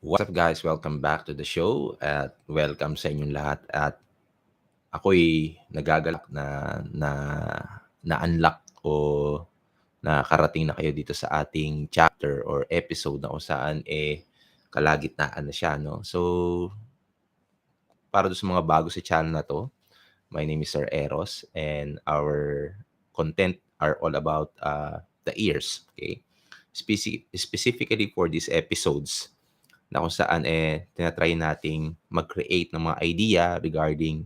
What's up guys? Welcome back to the show at welcome sa inyong lahat at ako'y nagagalak na na na-unlock o nakarating na kayo dito sa ating chapter or episode na kung saan eh kalagitnaan na siya, no? So, para doon sa mga bago sa channel na to, my name is Sir Eros and our content are all about uh, the ears, okay? Speci- specifically for these episodes, na kung saan eh tinatry nating mag-create ng mga idea regarding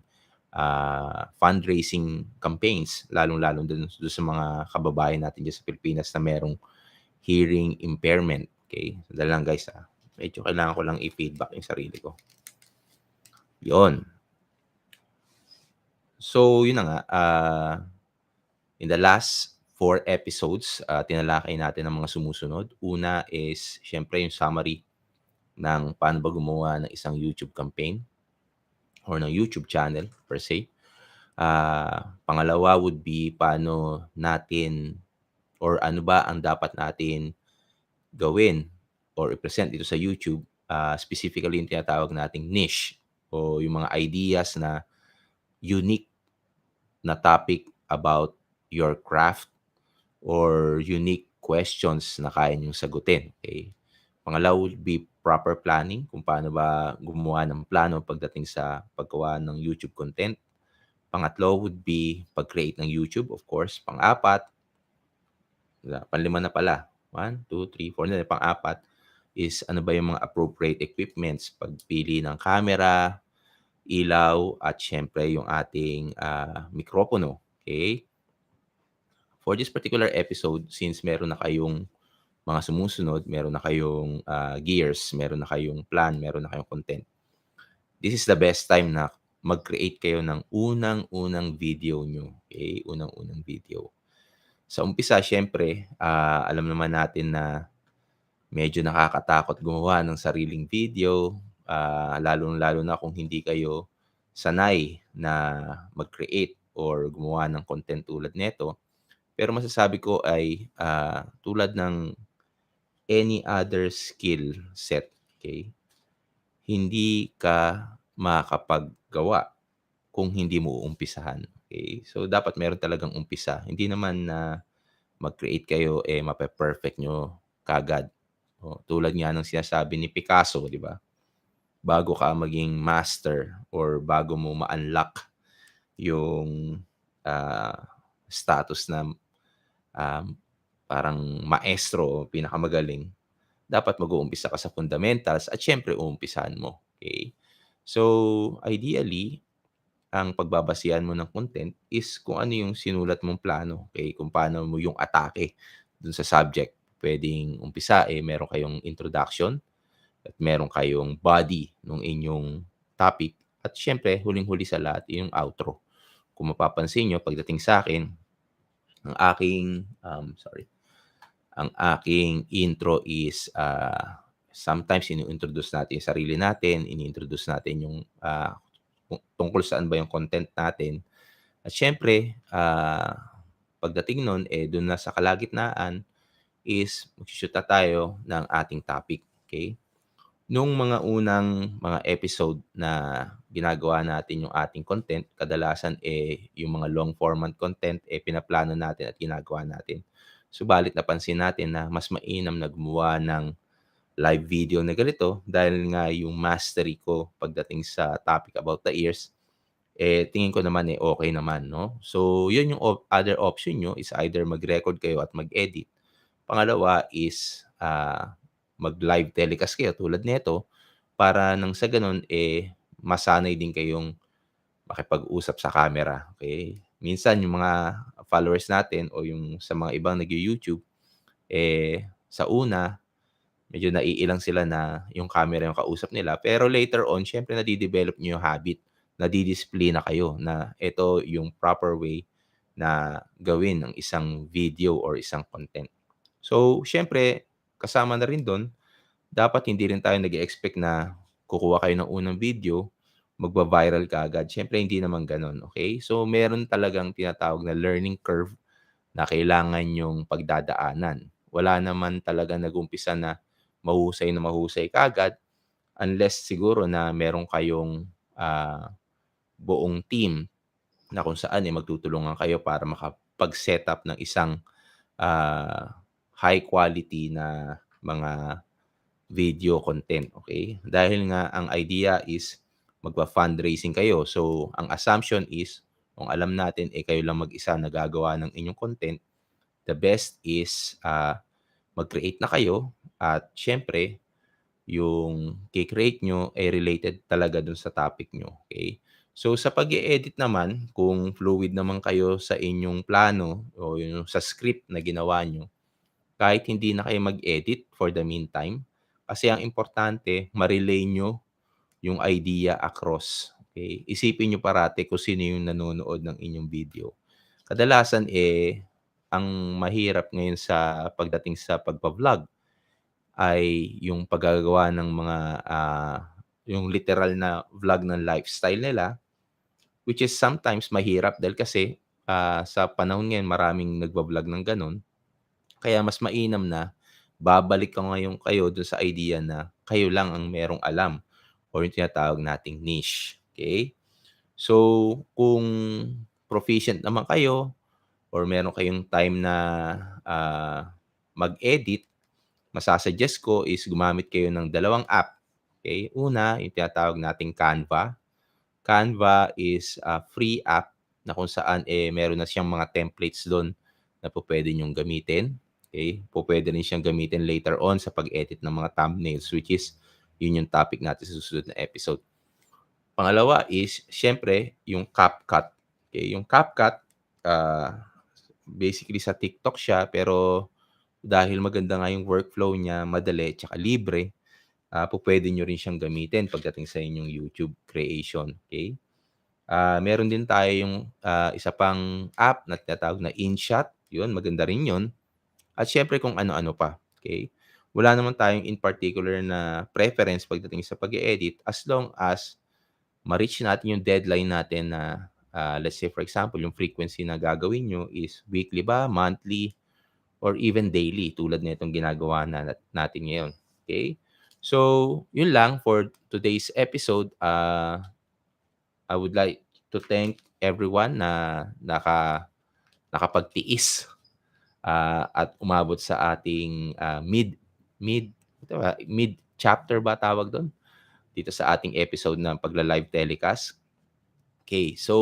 uh, fundraising campaigns, lalong-lalo dun, dun sa mga kababayan natin dyan sa Pilipinas na merong hearing impairment. Okay? Dahil lang guys, ah, medyo kailangan ko lang i-feedback yung sarili ko. Yon. So, yun na nga. Uh, in the last four episodes, uh, tinalakay natin ang mga sumusunod. Una is, syempre, yung summary ng paano ba gumawa ng isang YouTube campaign or ng YouTube channel per se. Uh, pangalawa would be paano natin or ano ba ang dapat natin gawin or i-present dito sa YouTube, uh, specifically yung tinatawag nating niche o yung mga ideas na unique na topic about your craft or unique questions na kaya niyong sagutin. Okay? Pangalawa would be proper planning, kung paano ba gumawa ng plano pagdating sa paggawa ng YouTube content. Pangatlo would be pag-create ng YouTube, of course. Pang-apat, panlima na pala. One, two, three, four na. Pang-apat is ano ba yung mga appropriate equipments, pagpili ng camera, ilaw, at syempre yung ating uh, mikropono. Okay? For this particular episode, since meron na kayong mga sumusunod, meron na kayong uh, gears, meron na kayong plan, meron na kayong content. This is the best time na mag-create kayo ng unang-unang video nyo. Okay? Unang-unang video. Sa umpisa, syempre, uh, alam naman natin na medyo nakakatakot gumawa ng sariling video, uh, lalo-lalo na kung hindi kayo sanay na mag-create or gumawa ng content tulad nito. Pero masasabi ko ay uh, tulad ng any other skill set, okay, hindi ka makakapaggawa kung hindi mo umpisahan. Okay? So, dapat meron talagang umpisa. Hindi naman na mag-create kayo, eh, mape-perfect nyo kagad. O, tulad nga ng sinasabi ni Picasso, di ba? Bago ka maging master or bago mo ma-unlock yung uh, status na um, parang maestro, pinakamagaling, dapat mag-uumpisa ka sa fundamentals at syempre uumpisahan mo. Okay? So, ideally, ang pagbabasihan mo ng content is kung ano yung sinulat mong plano. Okay? Kung paano mo yung atake dun sa subject. Pwedeng umpisa, eh, meron kayong introduction at meron kayong body ng inyong topic. At syempre, huling-huli sa lahat, yung outro. Kung mapapansin nyo, pagdating sa akin, ang aking, um, sorry, ang aking intro is uh, sometimes ini-introduce natin yung sarili natin, ini-introduce natin yung uh, tungkol saan ba yung content natin. At syempre, uh, pagdating nun, eh, dun na sa kalagitnaan is magsushoot tayo ng ating topic. Okay? Nung mga unang mga episode na ginagawa natin yung ating content, kadalasan eh yung mga long format content eh pinaplano natin at ginagawa natin. Subalit napansin natin na mas mainam na gumawa ng live video na ganito dahil nga yung mastery ko pagdating sa topic about the ears, eh tingin ko naman eh okay naman, no? So, yun yung op- other option nyo is either mag-record kayo at mag-edit. Pangalawa is uh, mag-live telecast kayo tulad nito para nang sa ganun eh masanay din kayong makipag-usap sa camera. Okay? Minsan yung mga followers natin o yung sa mga ibang nag-YouTube, eh, sa una, medyo naiilang sila na yung camera yung kausap nila. Pero later on, syempre nadidevelop nyo yung habit, nadidisplay na kayo na ito yung proper way na gawin ng isang video or isang content. So, syempre, kasama na rin doon, dapat hindi rin tayo nag expect na kukuha kayo ng unang video, magba-viral ka agad. Siyempre, hindi naman ganun, okay? So, meron talagang tinatawag na learning curve na kailangan yung pagdadaanan. Wala naman talaga nag-umpisa na mahusay na mahusay kagad. unless siguro na meron kayong, ah, buong team na kung saan, eh, magtutulungan kayo para makapag-setup ng isang, ah, high quality na mga video content, okey? Dahil nga ang idea is magfa-fundraising kayo. So, ang assumption is kung alam natin, eh, kayo lang mag-isa na gagawa ng inyong content, the best is, ah, mag-create na kayo at siyempre yung ki-create niyo, eh, related talaga dun sa topic niyo, okey? So, sa pag-e-edit naman, kung fluid naman kayo sa inyong plano o yung sa script na ginawa niyo, kahit hindi na kayo mag-edit for the meantime, kasi ang importante ma-relay niyo yung idea across, okey? Isipin niyo parati kung sino yung nanonood ng inyong video. Kadalasan, eh, ang mahirap ngayon sa pagdating sa pagba-vlog ay yung paggagawa ng mga, ah, yung literal na vlog ng lifestyle nila, which is sometimes mahirap dahil kasi, ah, sa panahon ngayon maraming nagba-vlog ng gano'n. Kaya mas mainam na babalik ka ngayon kayo dun sa idea na kayo lang ang merong alam or yung tinatawag nating niche, okey? So, kung proficient naman kayo or meron kayong time na, ah, mag-edit, masa-suggest ko is gumamit kayo ng dalawang app, okey? Una, yung tinatawag nating Canva. Canva is a free app na kung saan, eh, meron na siyang mga templates dun na pupuwede niyong gamitin, okey? Pupuwede rin siyang gamitin later on sa pag-edit ng mga thumbnails, which is yun yung topic natin sa susunod na episode. Pangalawa is siyempre yung CapCut, okey? Yung CapCut, ah, basically sa TikTok siya pero dahil maganda nga yung workflow niya, madali tsaka libre, ah, pupuwede niyo rin siyang gamitin pagdating sa inyong YouTube creation, okey? Ah, meron din tayong, ah, isa pang app na tinatawag na InShot, yun maganda rin yun at siyempre kung ano-ano pa, okey? Wala naman tayong in particular na preference pagdating sa pag-e-edit as long as ma-reach natin yung deadline natin na, ah, let's say for example, yung frequency na gagawin niyo is weekly ba, monthly, or even daily tulad nitong ginagawa na natin ngayon, okey? So, yun lang for today's episode. Ah, I would like to thank everyone na naka nakapagtiis, ah, at umabot sa ating, ah, mid mid ito ba, mid-chapter ba tawag dun? Dito sa ating episode ng pagla-live telecast. Okey, so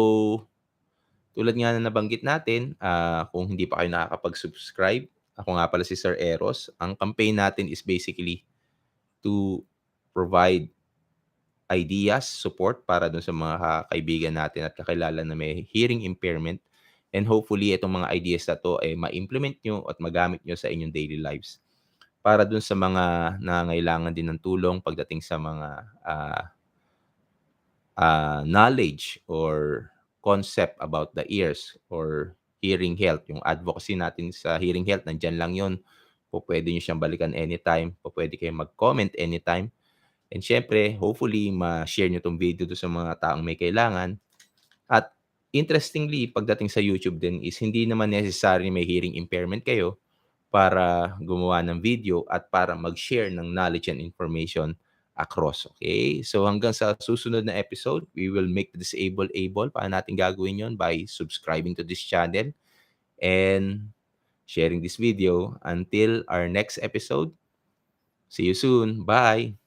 tulad nga na nabanggit natin, ah, kung hindi pa kayo nakakapag-subscribe, ako nga pala si Sir Eros. Ang campaign natin is basically to provide ideas, support para dun sa mga kaibigan natin at kakilala na may hearing impairment and hopefully itong mga ideas na 'to, eh, ma-implement niyo at magamit niyo sa inyong daily lives. Para dun sa mga nangangailangan din ng tulong pagdating sa mga, ah ah, knowledge or concept about the ears or hearing health, yung advocacy natin sa hearing health nandiyan lang yun. Pupuwede niyo siyang balikan anytime, pupuwede kayong mag-comment anytime and siyempre hopefully ma-share niyo 'tong video dun sa mga taong may kailangan. At interestingly pagdating sa YouTube din is hindi naman necessary may hearing impairment kayo para gumawa ng video at para mag-share ng knowledge and information across, okey? So, hanggang sa susunod na episode, we will make the disabled able. Paano natin gagawin yun? By subscribing to this channel and sharing this video. Until our next episode, see you soon. Bye.